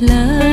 love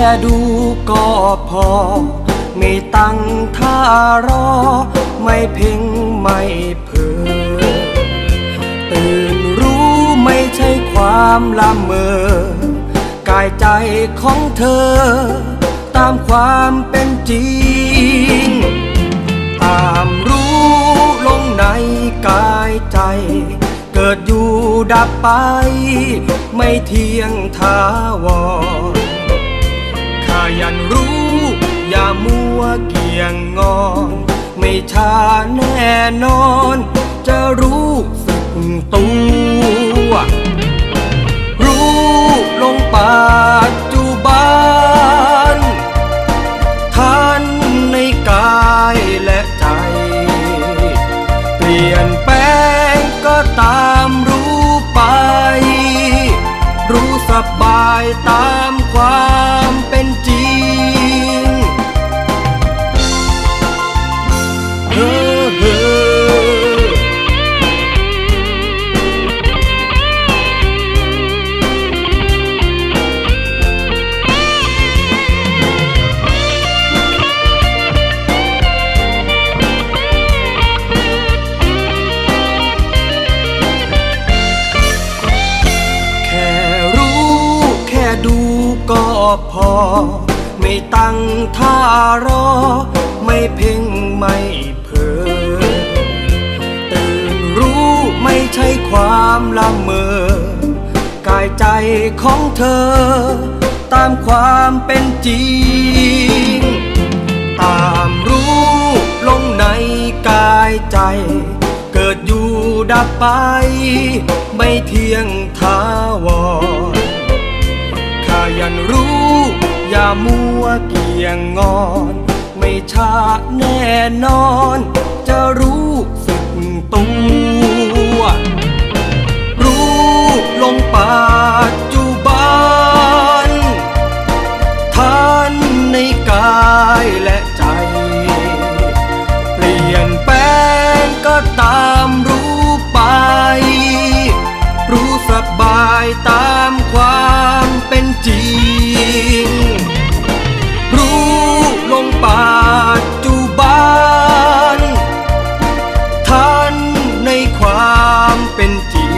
แค่ดูก็พอ ไม่ตั้งท่ารอ ไม่เพ่งไม่เพ้อตื่นรู้ไม่ใช่ความละเมอกายใจของเธอ ตามความเป็นจริง ตามรู้ลงในกายใจ เกิดอยู่ดับไป ไม่เที่ยงทาวร ยันรู้ อย่ามัวเกี่ยงงอน ไม่ช้าแน่นอน จะรู้สึกตัว รู้ลงปัจจุบันท่านในกายและใจ เปลี่ยนแปลงก็ตามรู้ไป รู้สบายตามความ ก็พอ ไม่ตั้งท่ารอ ไม่เพ่งไม่เพ้อตื่นรู้ไม่ใช่ความละเมอกายใจของเธอ ตามความเป็นจริง ตามรู้ลงในกายใจ เกิดอยู่ดับไป ไม่เที่ยงท้าวร ยันรู้ อย่ามัวเกี่ยงงอน ไม่ช้าแน่นอน จะรู้สึกตัว รู้ลงปั ลงปัจจุบันท่านในความเป็นจริง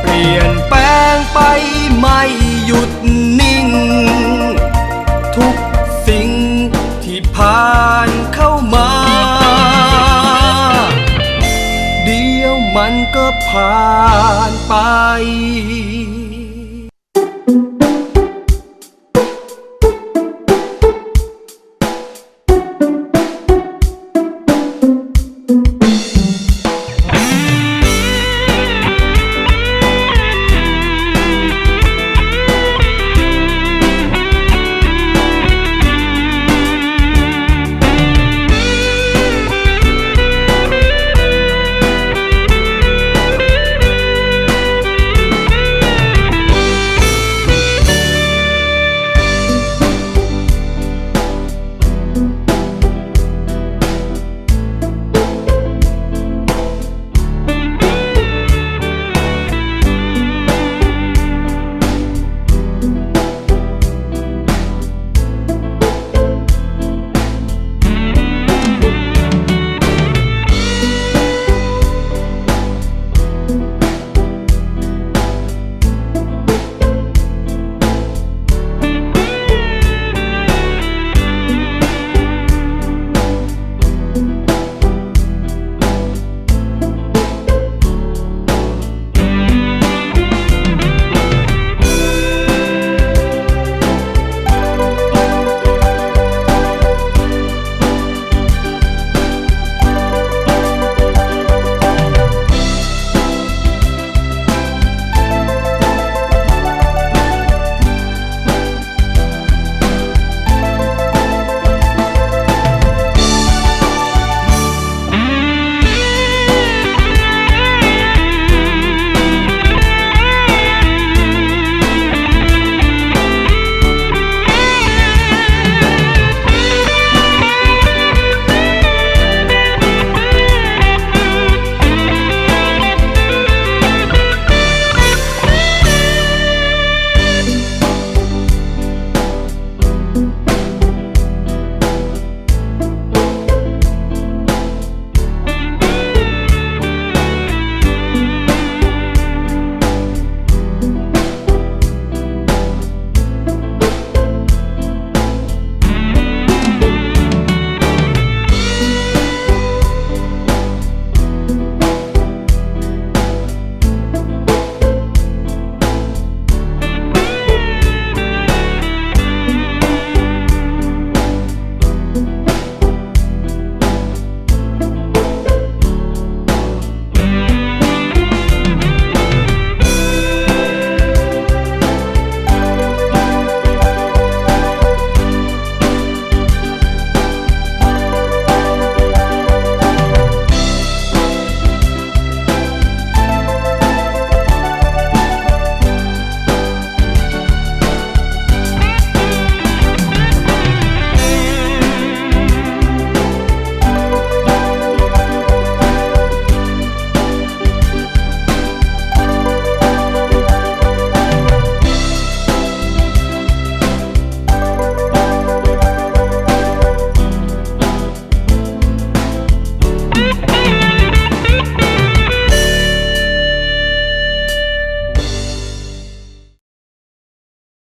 เปลี่ยนแปลงไปไม่หยุดนิ่ง ทุกสิ่งที่ผ่านเข้ามา เดี๋ยวมันก็ผ่านไป